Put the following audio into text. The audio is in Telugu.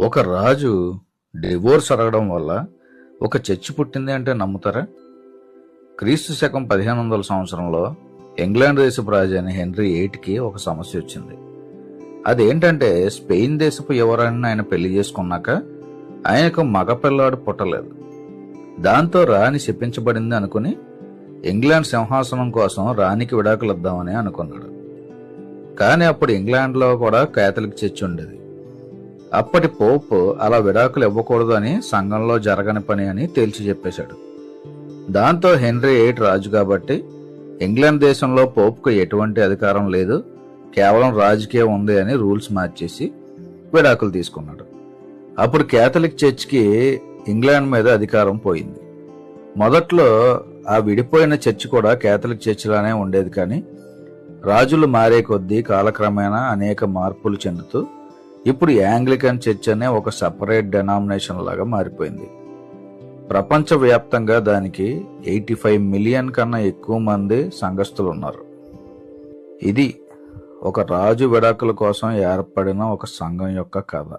ఒక రాజు డివోర్స్ అడగడం వల్ల ఒక చర్చి పుట్టింది అంటే నమ్ముతారా? క్రీస్తు శకం పదిహేను వందల సంవత్సరంలో ఇంగ్లాండ్ దేశపు రాజు అయిన హెన్రీ ఎయిట్కి ఒక సమస్య వచ్చింది. అదేంటంటే స్పెయిన్ దేశపు ఎవరైనా ఆయన పెళ్ళి చేసుకున్నాక ఆయనకు మగ పిల్లాడు పుట్టలేదు. దాంతో రాణి శపించబడింది అనుకుని ఇంగ్లాండ్ సింహాసనం కోసం రాణికి విడాకులు ఇద్దామని అనుకున్నాడు. కానీ అప్పుడు ఇంగ్లాండ్లో కూడా కేథలిక్ చర్చి ఉండేది. అప్పటి పోపు అలా విడాకులు ఇవ్వకూడదు అని సంఘంలో జరగని పని అని తేల్చి చెప్పేశాడు. దాంతో హెన్రీ ఎయిట్ రాజు కాబట్టి ఇంగ్లాండ్ దేశంలో పోపుకు ఎటువంటి అధికారం లేదు కేవలం రాజకీయం ఉంది అని రూల్స్ మార్చేసి విడాకులు తీసుకున్నాడు. అప్పుడు కేథలిక్ చర్చ్కి ఇంగ్లాండ్ మీద అధికారం పోయింది. మొదట్లో ఆ విడిపోయిన చర్చ్ కూడా కేథలిక్ చర్చిలానే ఉండేది కానీ రాజులు మారే కొద్దీ కాలక్రమేణా అనేక మార్పులు చెందుతూ ఇప్పుడు యాంగ్లికన్ చర్చ్ అనే ఒక సపరేట్ డెనామినేషన్ లాగా మారిపోయింది. ప్రపంచవ్యాప్తంగా దానికి ఎయిటీ ఫైవ్ మిలియన్ కన్నా ఎక్కువ మంది సంఘస్థులు ఉన్నారు ఇది ఒక రాజు విడాకుల కోసం ఏర్పడిన ఒక సంఘం యొక్క కథ.